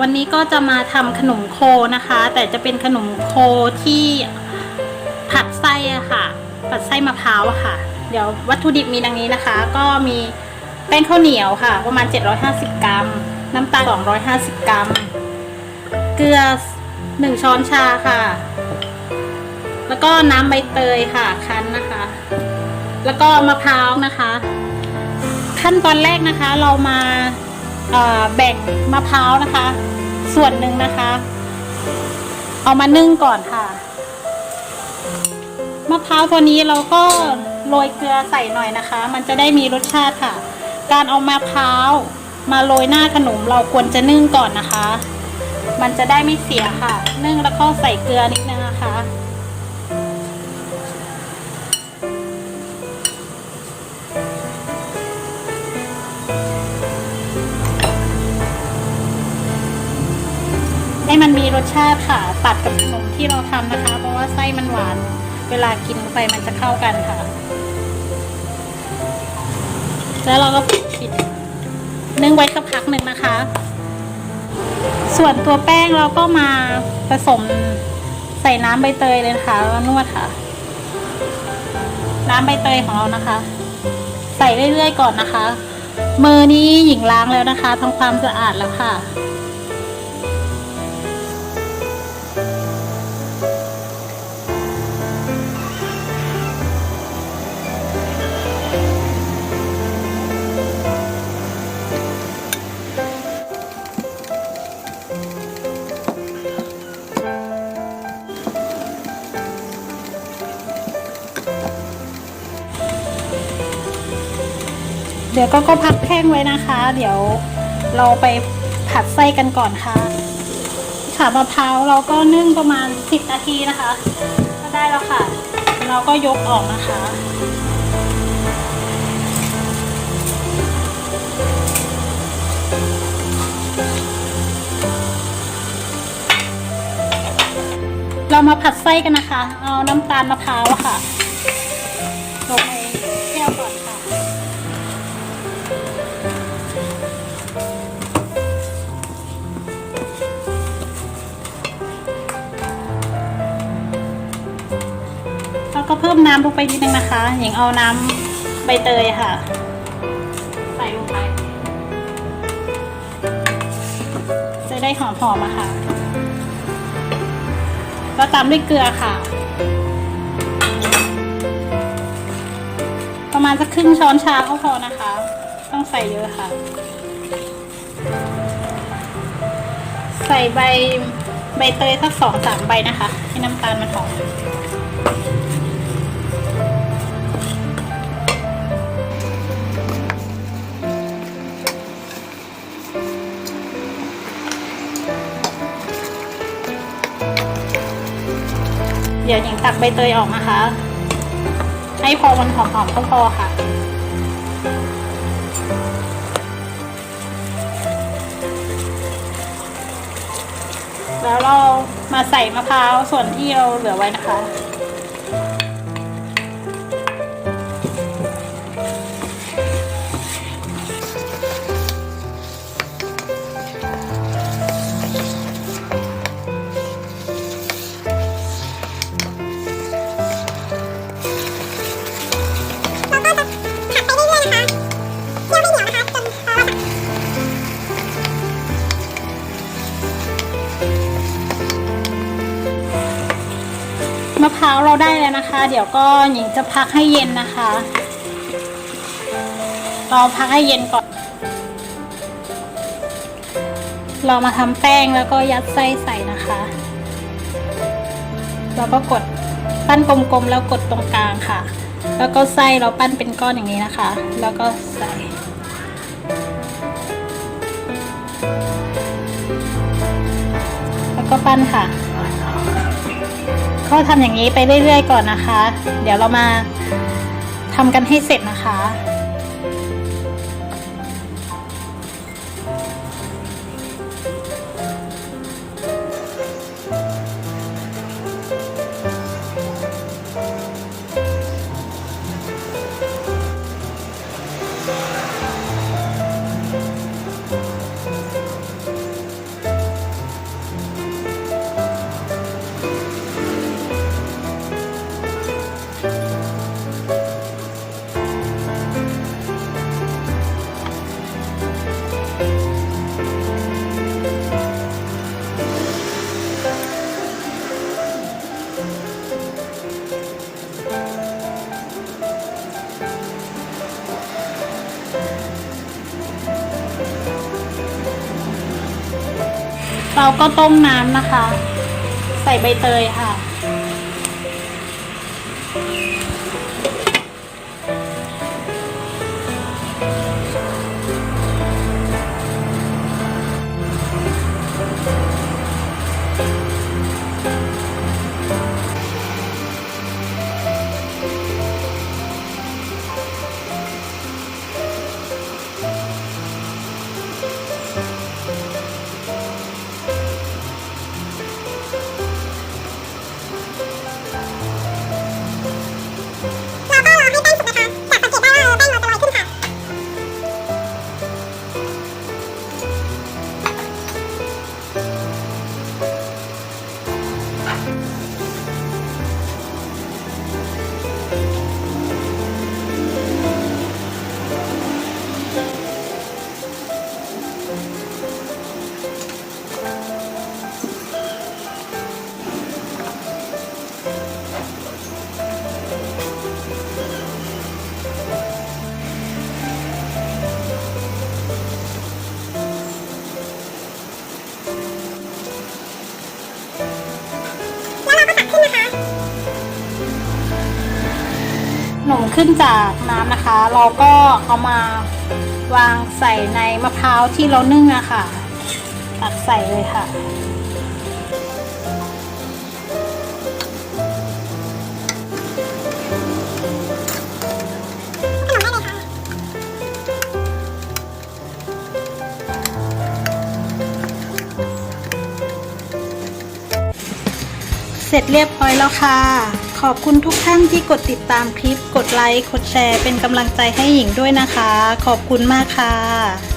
วันนี้ก็จะมาทำขนมโคนะคะ แต่จะเป็นขนมโคที่ผัดไส้อะค่ะ ผัดไส้มะพร้าวอะค่ะ เดี๋ยววัตถุดิบมีดังนี้นะคะ ก็มีแป้งข้าวเหนียวค่ะ ประมาณ 750 กรัม น้ำตาล 250 กรัม เกลือ 1 ช้อนชาค่ะ แล้วก็น้ำใบเตยค่ะ คั้นนะคะ แล้วก็มะพร้าวนะคะ ขั้นตอนแรกนะคะเรามา แบ่งมะพร้าวนะคะ ส่วนหนึ่งนะคะ เอามานึ่งก่อนค่ะ มะพร้าวตัวนี้เราก็โรยเกลือใส่หน่อยนะคะ มันจะได้มีรสชาติค่ะ การเอามะพร้าวมาโรยหน้าขนมเราควรจะนึ่งก่อนนะคะ มันจะได้ไม่เสียค่ะ นึ่งแล้วก็ใส่เกลือนิดนึงนะคะ ให้มันมีรสชาติค่ะ ตัดกับขนมที่เราทำนะคะ เพราะว่าไส้มันหวาน เวลากินเข้าไปมันจะเข้ากันค่ะ แล้วเราก็ปิดนึ่งไว้สักพักหนึ่งนะคะ ส่วนตัวแป้งเราก็มาผสมใส่น้ำใบเตยเลยนะคะแล้วนวดค่ะ น้ำใบเตยของเรานะคะ ใส่เรื่อยๆก่อนนะคะ มือนี้หญิงล้างแล้วนะคะทำความสะอาดแล้วค่ะ เดี๋ยวก็ก็พักแห้งไว้นะคะ เดี๋ยวเราไปผัดไส้กันก่อนค่ะขามะพร้าวเราก็นึ่งประมาณ 10 นาทีนะคะ ก็ได้แล้วค่ะ เราก็ยกออกนะคะเรามาผัดไส้กันนะคะ เอาน้ำตาลมะพร้าวค่ะ ลงใน เพิ่มน้ำลงไปนิดนึงนะคะ หญิงเอาน้ำใบเตยค่ะ ใส่ลงไป จะได้หอมๆอะค่ะก็ตามด้วยเกลือค่ะ ประมาณสักครึ่งช้อนชาก็พอนะคะ ต้องใส่เยอะค่ะ ใส่ใบใบเตยสักสองสามใบนะคะ ให้น้ำตาลมันหอม เดี๋ยวหญิงตักใบเตยออกนะคะ ให้พอมันหอมๆก็พอค่ะ แล้วเรามาใส่มะพร้าวส่วนที่เราเหลือไว้นะคะ มะพร้าวเราได้แล้วนะคะ เดี๋ยวก็หญิงจะพักให้เย็นนะคะเราพักให้เย็นก่อน เรามาทำแป้งแล้วก็ยัดไส้ใส่นะคะแล้วก็กดปั้นกลมๆแล้วกดตรงกลางค่ะ แล้วก็ไส้เราปั้นเป็นก้อนอย่างนี้นะคะ แล้วก็ใส่แล้วก็ปั้นค่ะ ก็ทำอย่างนี้ไปเรื่อยๆก่อนนะคะ เดี๋ยวเรามาทำกันให้เสร็จนะคะ เราก็ต้มน้ำนะคะ ใส่ใบเตยค่ะ ขนมขึ้นจากน้ำนะคะ เราก็เอามาวางใส่ในมะพร้าวที่เรานึ่งอะค่ะ ตักใส่เลยค่ะ เสร็จเรียบร้อยแล้วค่ะ ขอบคุณทุกท่านที่กดติดตามคลิป กดไลค์ กดแชร์ เป็นกำลังใจให้หญิงด้วยนะคะ ขอบคุณมากค่ะ